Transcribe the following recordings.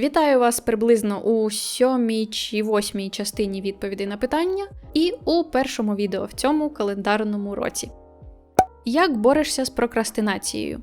Вітаю вас приблизно у сьомій чи восьмій частині відповідей на питання, і у першому відео в цьому календарному році. Як борешся з прокрастинацією?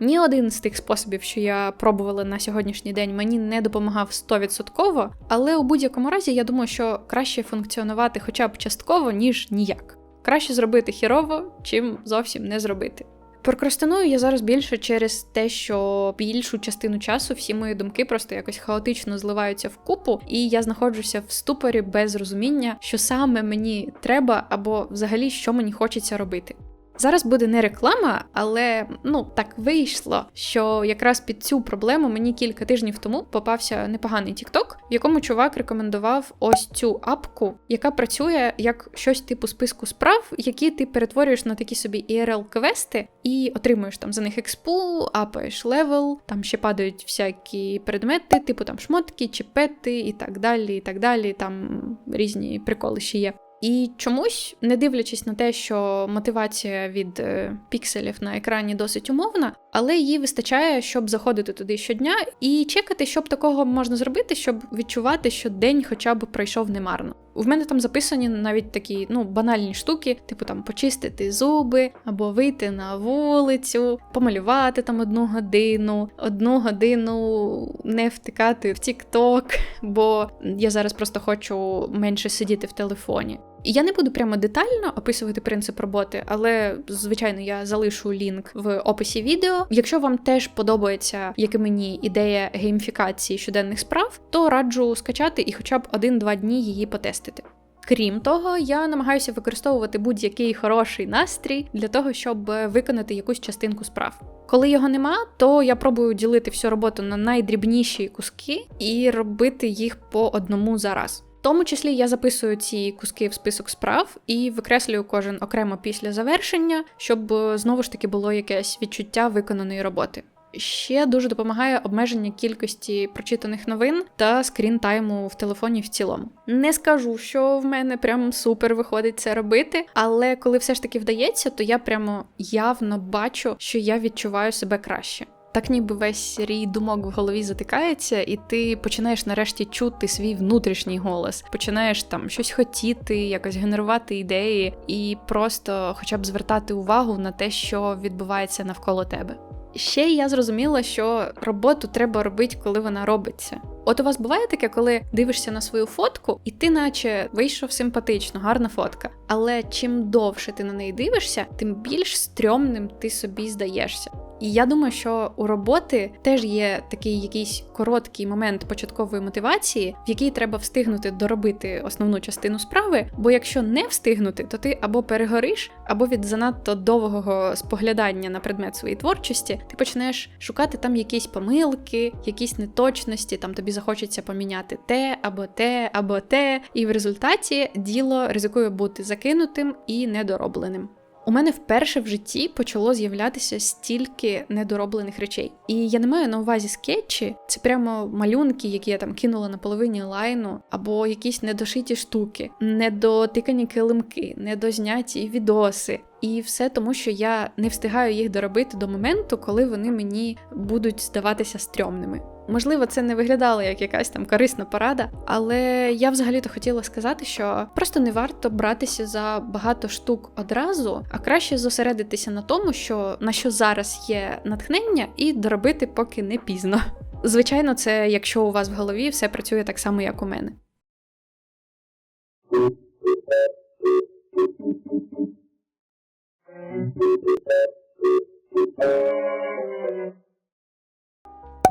Ні один з тих способів, що я пробувала на сьогоднішній день, мені не допомагав 100%, але у будь-якому разі я думаю, що краще функціонувати хоча б частково, ніж ніяк. Краще зробити хірово, чим зовсім не зробити. Прокрастиную я зараз більше через те, що більшу частину часу всі мої думки просто якось хаотично зливаються в купу, і я знаходжуся в ступорі без розуміння, що саме мені треба, або взагалі що мені хочеться робити. Зараз буде не реклама, але ну так вийшло, що якраз під цю проблему мені кілька тижнів тому попався непоганий TikTok, в якому чувак рекомендував ось цю апку, яка працює як щось типу списку справ, які ти перетворюєш на такі собі irl квести і отримуєш там за них експу, апаєш левел, там ще падають всякі предмети, типу там шмотки, чіпети і так далі. і так далі. Там різні приколи ще є. І чомусь, не дивлячись на те, що мотивація від е, пікселів на екрані досить умовна, але її вистачає, щоб заходити туди щодня і чекати, щоб такого можна зробити, щоб відчувати, що день хоча б пройшов немарно. В мене там записані навіть такі ну банальні штуки, типу там почистити зуби або вийти на вулицю, помалювати там одну годину, одну годину не втикати в Тік-Ток, бо я зараз просто хочу менше сидіти в телефоні. Я не буду прямо детально описувати принцип роботи, але звичайно я залишу лінк в описі відео. Якщо вам теж подобається, як і мені, ідея геймфікації щоденних справ, то раджу скачати і хоча б один-два дні її потестити. Крім того, я намагаюся використовувати будь-який хороший настрій для того, щоб виконати якусь частинку справ. Коли його нема, то я пробую ділити всю роботу на найдрібніші куски і робити їх по одному за раз. Тому числі я записую ці куски в список справ і викреслюю кожен окремо після завершення, щоб е, знову ж таки було якесь відчуття виконаної роботи. Ще дуже допомагає обмеження кількості прочитаних новин та скрін-тайму в телефоні в цілому. Не скажу, що в мене прям супер виходить це робити, але коли все ж таки вдається, то я прямо явно бачу, що я відчуваю себе краще. Так ніби весь рій думок в голові затикається, і ти починаєш нарешті чути свій внутрішній голос, починаєш там щось хотіти, якось генерувати ідеї, і просто хоча б звертати увагу на те, що відбувається навколо тебе. Ще я зрозуміла, що роботу треба робити, коли вона робиться. От у вас буває таке, коли дивишся на свою фотку, і ти, наче, вийшов симпатично, гарна фотка. Але чим довше ти на неї дивишся, тим більш стрьомним ти собі здаєшся. І я думаю, що у роботи теж є такий якийсь короткий момент початкової мотивації, в який треба встигнути доробити основну частину справи. Бо якщо не встигнути, то ти або перегориш, або від занадто довгого споглядання на предмет своєї творчості ти почнеш шукати там якісь помилки, якісь неточності, там тобі захочеться поміняти те або те, або те, і в результаті діло ризикує бути закинутим і недоробленим. У мене вперше в житті почало з'являтися стільки недороблених речей. І я не маю на увазі скетчі, це прямо малюнки, які я там кинула на половині лайну, або якісь недошиті штуки, недотикані килимки, недозняті відоси. І все тому, що я не встигаю їх доробити до моменту, коли вони мені будуть здаватися стрьомними. Можливо, це не виглядало як якась там корисна порада, але я взагалі-то хотіла сказати, що просто не варто братися за багато штук одразу, а краще зосередитися на тому, що на що зараз є натхнення, і доробити поки не пізно. Звичайно, це якщо у вас в голові все працює так само, як у мене.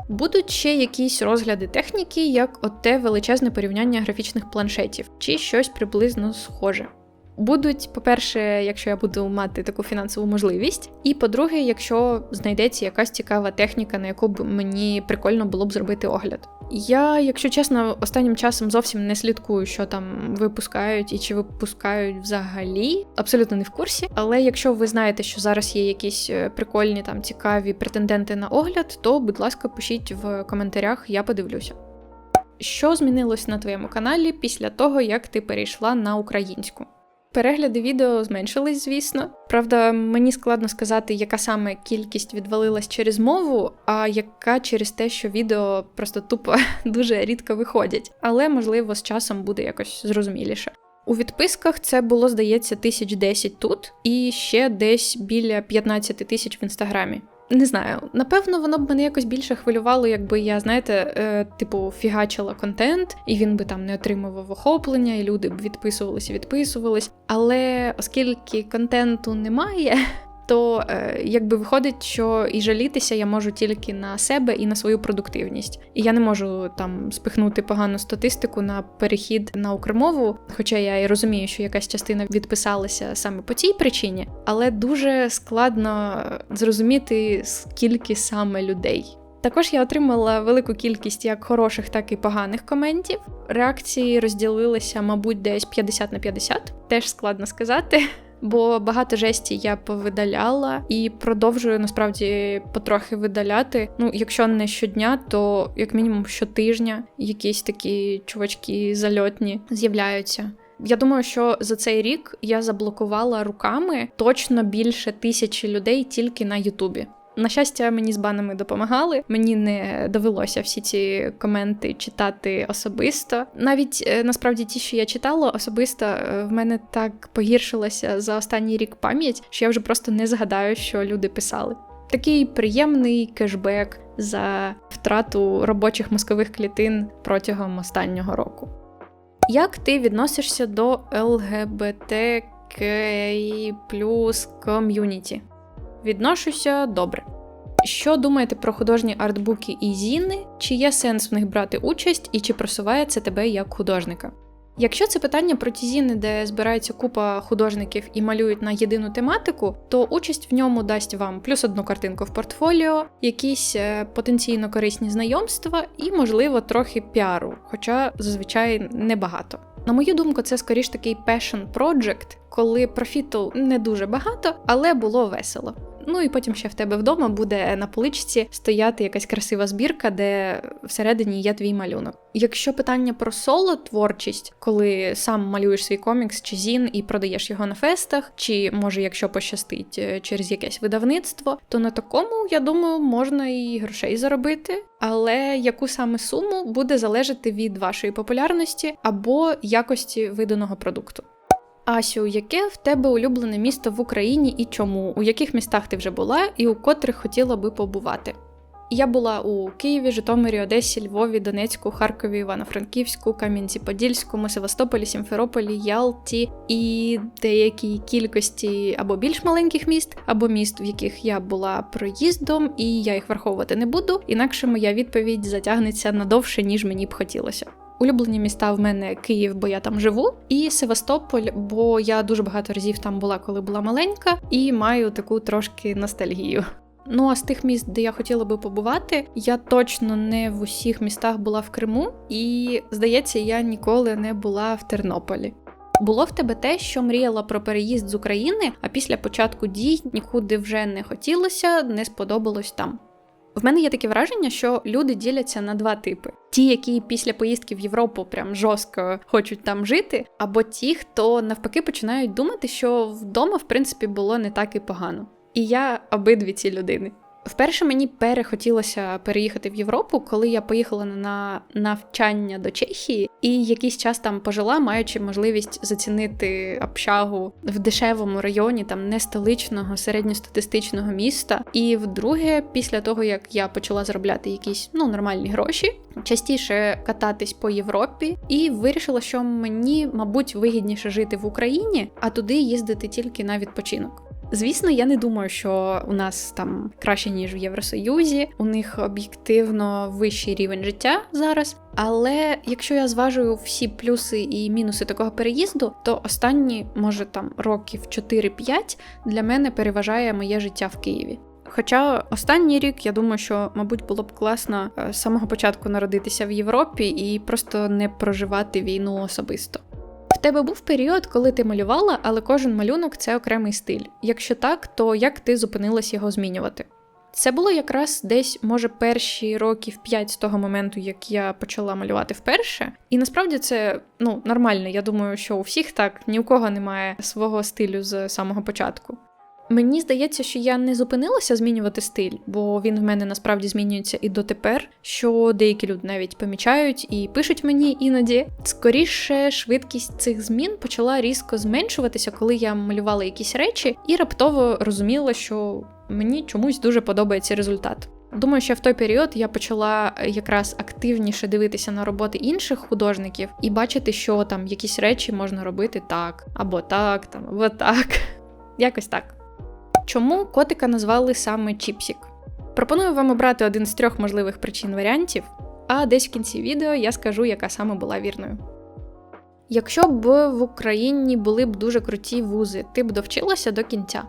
Будуть ще якісь розгляди техніки, як оте величезне порівняння графічних планшетів, чи щось приблизно схоже. Будуть, по-перше, якщо я буду мати таку фінансову можливість, і по-друге, якщо знайдеться якась цікава техніка, на яку б мені прикольно було б зробити огляд. Я, якщо чесно, останнім часом зовсім не слідкую, що там випускають і чи випускають взагалі. Абсолютно не в курсі. Але якщо ви знаєте, що зараз є якісь е, прикольні там цікаві претенденти на огляд, то будь ласка, пишіть в коментарях, я подивлюся. Що змінилось на твоєму каналі після того, як ти перейшла на українську? Перегляди відео зменшились, звісно. Правда, мені складно сказати, яка саме кількість відвалилась через мову, а яка через те, що відео просто тупо дуже рідко виходять. Але можливо з часом буде якось зрозуміліше. У відписках це було, здається, тисяч десять тут і ще десь біля 15 тисяч в інстаграмі. Не знаю, напевно, воно б мене якось більше хвилювало, якби я, знаєте, е, типу, фігачила контент, і він би там не отримував охоплення, і люди б відписувалися, відписувались. Але оскільки контенту немає, то е, якби виходить, що і жалітися я можу тільки на себе і на свою продуктивність. І я не можу там спихнути погану статистику на перехід на укрмову, хоча я і розумію, що якась частина відписалася саме по цій причині, але дуже складно зрозуміти, скільки саме людей. Також я отримала велику кількість як хороших, так і поганих коментів. Реакції розділилися, мабуть, десь 50 на 50. Теж складно сказати бо багато жесті я повидаляла і продовжую насправді потрохи видаляти. Ну, якщо не щодня, то як мінімум щотижня якісь такі чувачки зальотні з'являються. Я думаю, що за цей рік я заблокувала руками точно більше тисячі людей тільки на Ютубі. На щастя, мені з банами допомагали. Мені не довелося всі ці коменти читати особисто. Навіть е, насправді ті, що я читала, особисто е, в мене так погіршилася за останній рік пам'ять, що я вже просто не згадаю, що люди писали. Такий приємний кешбек за втрату робочих мозкових клітин протягом останнього року. Як ти відносишся до ЛГБТКІ плюс ком'юніті? Відношуся добре. Що думаєте про художні артбуки і зіни? Чи є сенс в них брати участь і чи просуває це тебе як художника? Якщо це питання про ті зіни, де збирається купа художників і малюють на єдину тематику, то участь в ньому дасть вам плюс одну картинку в портфоліо, якісь е, потенційно корисні знайомства і, можливо, трохи піару, хоча зазвичай небагато. На мою думку, це скоріш такий passion project, коли профіту не дуже багато, але було весело. Ну і потім ще в тебе вдома буде на поличці стояти якась красива збірка, де всередині є твій малюнок. Якщо питання про соло творчість, коли сам малюєш свій комікс чи зін і продаєш його на фестах, чи може, якщо пощастить е, через якесь видавництво, то на такому, я думаю, можна і грошей заробити. Але яку саме суму буде залежати від вашої популярності або якості виданого продукту. Асю, яке в тебе улюблене місто в Україні і чому? У яких містах ти вже була і у котрих хотіла би побувати? Я була у Києві, Житомирі, Одесі, Львові, Донецьку, Харкові, Івано-Франківську, Кам'янці-Подільському, Севастополі, Сімферополі, Ялті і деякій кількості або більш маленьких міст, або міст, в яких я була проїздом, і я їх враховувати не буду. Інакше моя відповідь затягнеться надовше, ніж мені б хотілося. Улюблені міста в мене Київ, бо я там живу, і Севастополь, бо я дуже багато разів там була, коли була маленька, і маю таку трошки ностальгію. Ну а з тих міст, де я хотіла би побувати, я точно не в усіх містах була в Криму, і здається, я ніколи не була в Тернополі. Було в тебе те, що мріяла про переїзд з України, а після початку дій нікуди вже не хотілося, не сподобалось там. В мене є таке враження, що люди діляться на два типи: ті, які після поїздки в Європу прям жорстко хочуть там жити, або ті, хто навпаки починають думати, що вдома, в принципі, було не так і погано. І я обидві ці людини. Вперше мені перехотілося переїхати в Європу, коли я поїхала на навчання до Чехії і якийсь час там пожила, маючи можливість зацінити общагу в дешевому районі, там не столичного, середньостатистичного міста. І вдруге, після того як я почала заробляти якісь ну нормальні гроші, частіше кататись по Європі, і вирішила, що мені, мабуть, вигідніше жити в Україні, а туди їздити тільки на відпочинок. Звісно, я не думаю, що у нас там краще ніж в Євросоюзі. У них об'єктивно вищий рівень життя зараз. Але якщо я зважую всі плюси і мінуси такого переїзду, то останні, може там років 4-5 для мене переважає моє життя в Києві. Хоча останній рік я думаю, що, мабуть, було б класно е, з самого початку народитися в Європі і просто не проживати війну особисто. В тебе був період, коли ти малювала, але кожен малюнок це окремий стиль. Якщо так, то як ти зупинилась його змінювати? Це було якраз десь, може, перші років 5 з того моменту, як я почала малювати вперше. І насправді це ну нормально. Я думаю, що у всіх так ні у кого немає свого стилю з самого початку. Мені здається, що я не зупинилася змінювати стиль, бо він в мене насправді змінюється і дотепер, що деякі люди навіть помічають і пишуть мені іноді. Скоріше, швидкість цих змін почала різко зменшуватися, коли я малювала якісь речі, і раптово розуміла, що мені чомусь дуже подобається результат. Думаю, що в той період я почала якраз активніше дивитися на роботи інших художників і бачити, що там якісь речі можна робити так, або так, там, або так. Якось так. Чому котика назвали саме Чіпсік? Пропоную вам обрати один з трьох можливих причин варіантів, а десь в кінці відео я скажу, яка саме була вірною. Якщо б в Україні були б дуже круті вузи, ти б довчилася до кінця.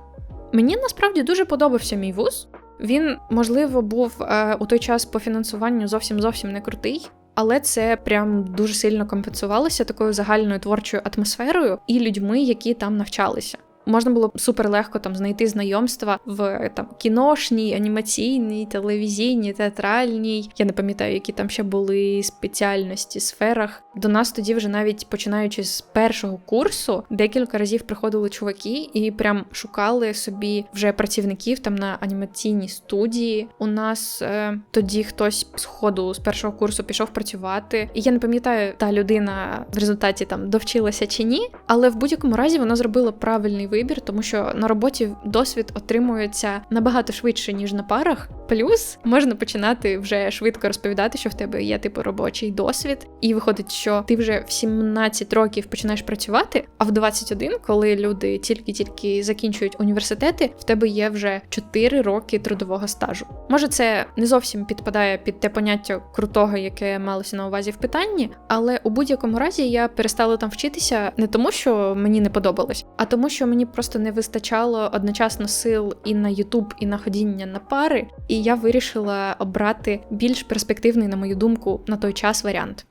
Мені насправді дуже подобався мій вуз. Він, можливо, був е, у той час по фінансуванню зовсім зовсім не крутий, але це прям дуже сильно компенсувалося такою загальною творчою атмосферою і людьми, які там навчалися можна було супер легко там знайти знайомства в там кіношній, анімаційній, телевізійній, театральній. Я не пам'ятаю, які там ще були спеціальності сферах. До нас тоді, вже навіть починаючи з першого курсу, декілька разів приходили чуваки і прям шукали собі вже працівників там на анімаційній студії. У нас е, тоді хтось з ходу з першого курсу пішов працювати. І я не пам'ятаю, та людина в результаті там довчилася чи ні, але в будь-якому разі вона зробила правильний вибір, тому що на роботі досвід отримується набагато швидше, ніж на парах. Плюс можна починати вже швидко розповідати, що в тебе є типу робочий досвід, і виходить, що ти вже в 17 років починаєш працювати, а в 21, коли люди тільки-тільки закінчують університети, в тебе є вже 4 роки трудового стажу. Може, це не зовсім підпадає під те поняття крутого, яке малося на увазі в питанні, але у будь-якому разі я перестала там вчитися не тому, що мені не подобалось, а тому, що мені просто не вистачало одночасно сил і на Ютуб, і на ходіння на пари. І і я вирішила обрати більш перспективний, на мою думку, на той час варіант.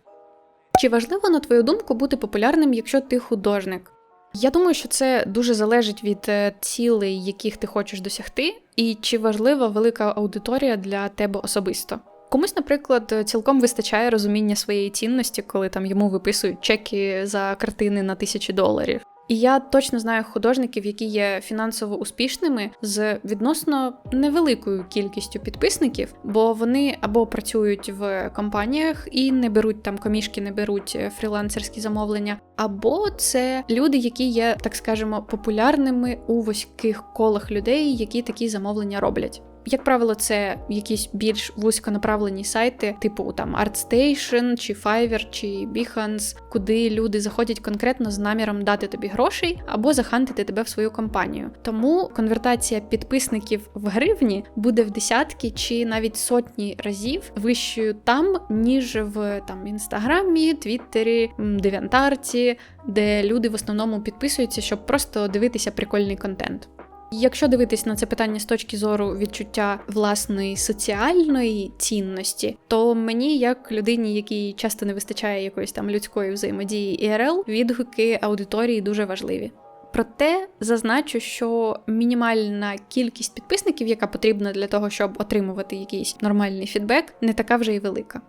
Чи важливо, на твою думку, бути популярним, якщо ти художник? Я думаю, що це дуже залежить від е, цілей, яких ти хочеш досягти, і чи важлива велика аудиторія для тебе особисто. Комусь, наприклад, цілком вистачає розуміння своєї цінності, коли там йому виписують чеки за картини на тисячі доларів. І я точно знаю художників, які є фінансово успішними з відносно невеликою кількістю підписників, бо вони або працюють в компаніях і не беруть там комішки, не беруть е, фрілансерські замовлення, або це люди, які є, так скажемо, популярними у вузьких колах людей, які такі замовлення роблять. Як правило, це якісь більш вузьконаправлені сайти, типу там ArtStation, чи Fiverr, чи Behance, куди люди заходять конкретно з наміром дати тобі грошей або захантити тебе в свою компанію. Тому конвертація підписників в гривні буде в десятки чи навіть сотні разів вищою там, ніж в там інстаграмі, твіттері, дев'янтарці, де люди в основному підписуються, щоб просто дивитися прикольний контент. Якщо дивитись на це питання з точки зору відчуття власної соціальної цінності, то мені, як людині, якій часто не вистачає якоїсь там людської взаємодії ІРЛ, відгуки аудиторії дуже важливі. Проте зазначу, що мінімальна кількість підписників, яка потрібна для того, щоб отримувати якийсь нормальний фідбек, не така вже й велика.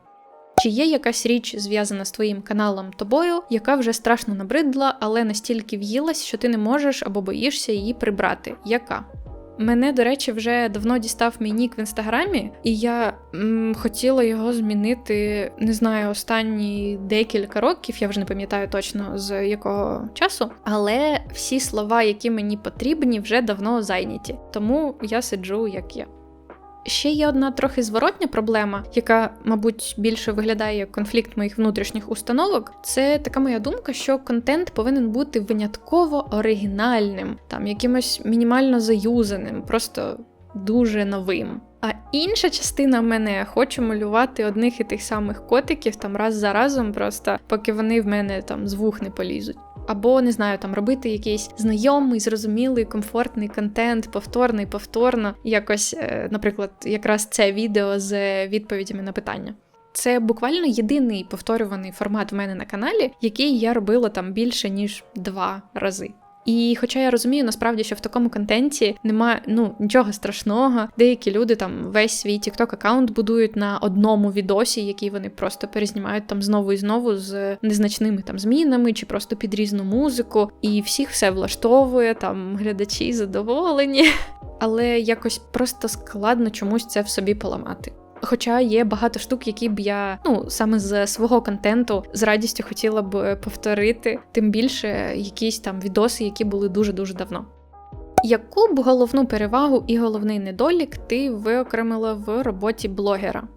Чи є якась річ зв'язана з твоїм каналом тобою, яка вже страшно набридла, але настільки в'їлась, що ти не можеш або боїшся її прибрати? Яка? Мене, до речі, вже давно дістав мій нік в інстаграмі, і я м, хотіла його змінити, не знаю, останні декілька років, я вже не пам'ятаю точно з якого часу. Але всі слова, які мені потрібні, вже давно зайняті. Тому я сиджу як я. Ще є одна трохи зворотня проблема, яка, мабуть, більше виглядає як конфлікт моїх внутрішніх установок. Це така моя думка, що контент повинен бути винятково оригінальним, там якимось мінімально заюзаним, просто дуже новим. А інша частина мене хоче малювати одних і тих самих котиків там раз за разом, просто поки вони в мене там з вух не полізуть або не знаю, там робити якийсь знайомий, зрозумілий, комфортний контент, повторний, повторно. Якось, е, наприклад, якраз це відео з відповідями на питання. Це буквально єдиний повторюваний формат в мене на каналі, який я робила там більше ніж два рази. І хоча я розумію насправді, що в такому контенті немає ну нічого страшного, деякі люди там весь свій TikTok аккаунт будують на одному відосі, який вони просто перезнімають там знову і знову з незначними там змінами чи просто під різну музику, і всіх все влаштовує, там глядачі задоволені. Але якось просто складно чомусь це в собі поламати. Хоча є багато штук, які б я ну саме з свого контенту з радістю хотіла б повторити, тим більше якісь там відоси, які були дуже дуже давно. Яку б головну перевагу і головний недолік ти виокремила в роботі блогера?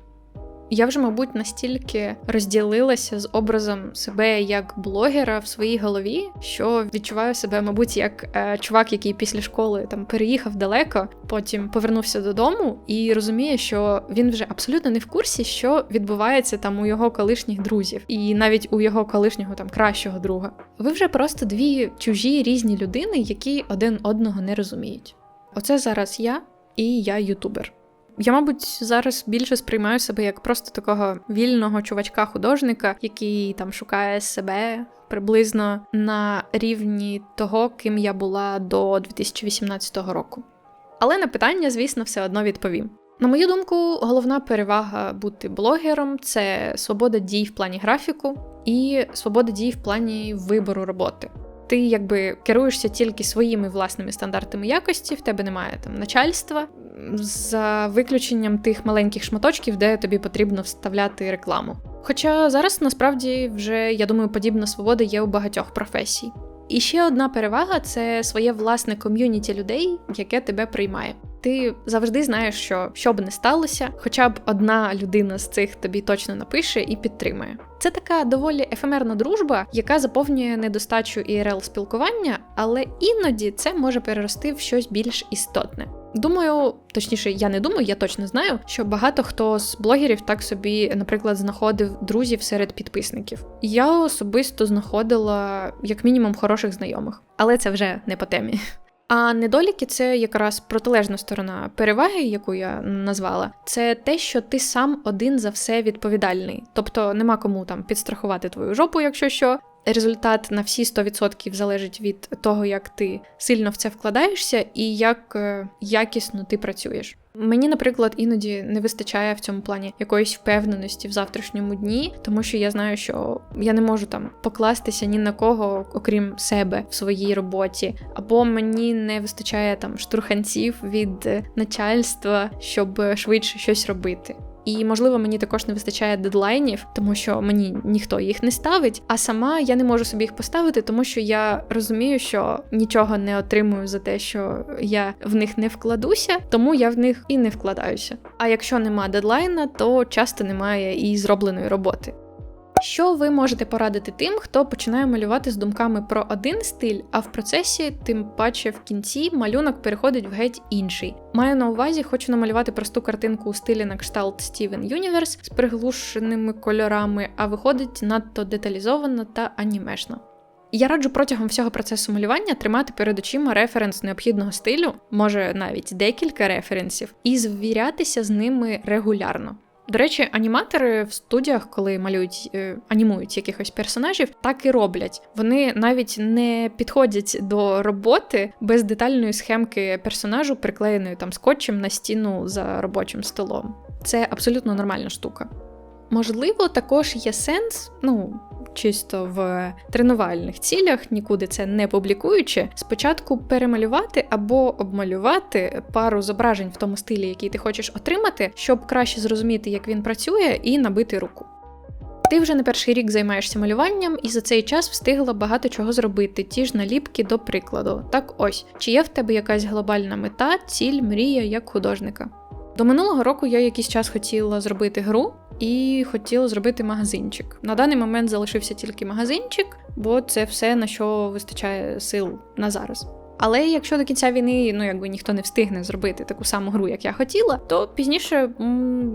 Я вже, мабуть, настільки розділилася з образом себе як блогера в своїй голові, що відчуваю себе, мабуть, як е, чувак, який після школи там переїхав далеко, потім повернувся додому і розуміє, що він вже абсолютно не в курсі, що відбувається там у його колишніх друзів, і навіть у його колишнього там кращого друга. Ви вже просто дві чужі різні людини, які один одного не розуміють. Оце зараз я і я ютубер. Я, мабуть, зараз більше сприймаю себе як просто такого вільного чувачка-художника, який там шукає себе приблизно на рівні того, ким я була до 2018 року. Але на питання, звісно, все одно відповім. На мою думку, головна перевага бути блогером це свобода дій в плані графіку і свобода дій в плані вибору роботи ти якби керуєшся тільки своїми власними стандартами якості, в тебе немає там начальства, за виключенням тих маленьких шматочків, де тобі потрібно вставляти рекламу. Хоча зараз насправді вже я думаю, подібна свобода є у багатьох професій. І ще одна перевага це своє власне ком'юніті людей, яке тебе приймає. Ти завжди знаєш, що що б не сталося, хоча б одна людина з цих тобі точно напише і підтримує. Це така доволі ефемерна дружба, яка заповнює недостачу ірл спілкування, але іноді це може перерости в щось більш істотне. Думаю, точніше, я не думаю, я точно знаю, що багато хто з блогерів так собі, наприклад, знаходив друзів серед підписників. Я особисто знаходила як мінімум хороших знайомих, але це вже не по темі. А недоліки це якраз протилежна сторона переваги, яку я назвала, це те, що ти сам один за все відповідальний. Тобто нема кому там підстрахувати твою жопу, якщо що. Результат на всі 100% залежить від того, як ти сильно в це вкладаєшся і як е, якісно ти працюєш. Мені, наприклад, іноді не вистачає в цьому плані якоїсь впевненості в завтрашньому дні, тому що я знаю, що я не можу там покластися ні на кого, окрім себе в своїй роботі, або мені не вистачає там штурханців від начальства, щоб швидше щось робити. І, можливо, мені також не вистачає дедлайнів, тому що мені ніхто їх не ставить. А сама я не можу собі їх поставити, тому що я розумію, що нічого не отримую за те, що я в них не вкладуся, тому я в них і не вкладаюся. А якщо нема дедлайна, то часто немає і зробленої роботи. Що ви можете порадити тим, хто починає малювати з думками про один стиль, а в процесі, тим паче в кінці, малюнок переходить в геть інший. Маю на увазі, хочу намалювати просту картинку у стилі на кшталт Steven Universe з приглушеними кольорами, а виходить надто деталізовано та анімешно. Я раджу протягом всього процесу малювання тримати перед очима референс необхідного стилю, може навіть декілька референсів, і звірятися з ними регулярно. До речі, аніматори в студіях, коли малюють е, анімують якихось персонажів, так і роблять. Вони навіть не підходять до роботи без детальної схемки персонажу, приклеєної там скотчем на стіну за робочим столом. Це абсолютно нормальна штука. Можливо, також є сенс, ну чисто в тренувальних цілях, нікуди це не публікуючи, спочатку перемалювати або обмалювати пару зображень в тому стилі, який ти хочеш отримати, щоб краще зрозуміти, як він працює, і набити руку. Ти вже не перший рік займаєшся малюванням і за цей час встигла багато чого зробити, ті ж наліпки до прикладу. Так ось, чи є в тебе якась глобальна мета, ціль, мрія як художника? До минулого року я якийсь час хотіла зробити гру, і хотіла зробити магазинчик. На даний момент залишився тільки магазинчик, бо це все на що вистачає сил на зараз. Але якщо до кінця війни ну якби ніхто не встигне зробити таку саму гру, як я хотіла, то пізніше,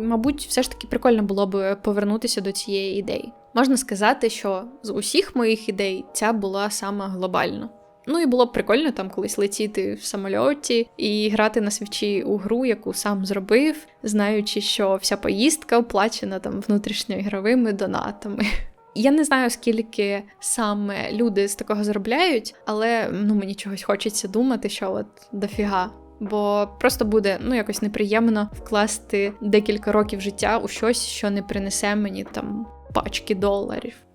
мабуть, все ж таки прикольно було б повернутися до цієї ідеї. Можна сказати, що з усіх моїх ідей ця була сама глобальна. Ну і було б прикольно там колись летіти в самольоті і грати на свічі у гру, яку сам зробив, знаючи, що вся поїздка оплачена там внутрішньоігровими донатами. Я не знаю, скільки саме люди з такого заробляють, але ну мені чогось хочеться думати, що от дофіга. Бо просто буде ну якось неприємно вкласти декілька років життя у щось, що не принесе мені там пачки доларів.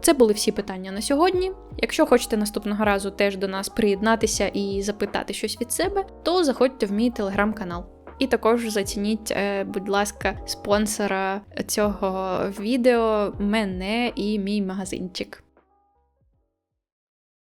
Це були всі питання на сьогодні. Якщо хочете наступного разу теж до нас приєднатися і запитати щось від себе, то заходьте в мій телеграм-канал. І також зацініть, е, будь ласка, спонсора цього відео, мене і мій магазинчик.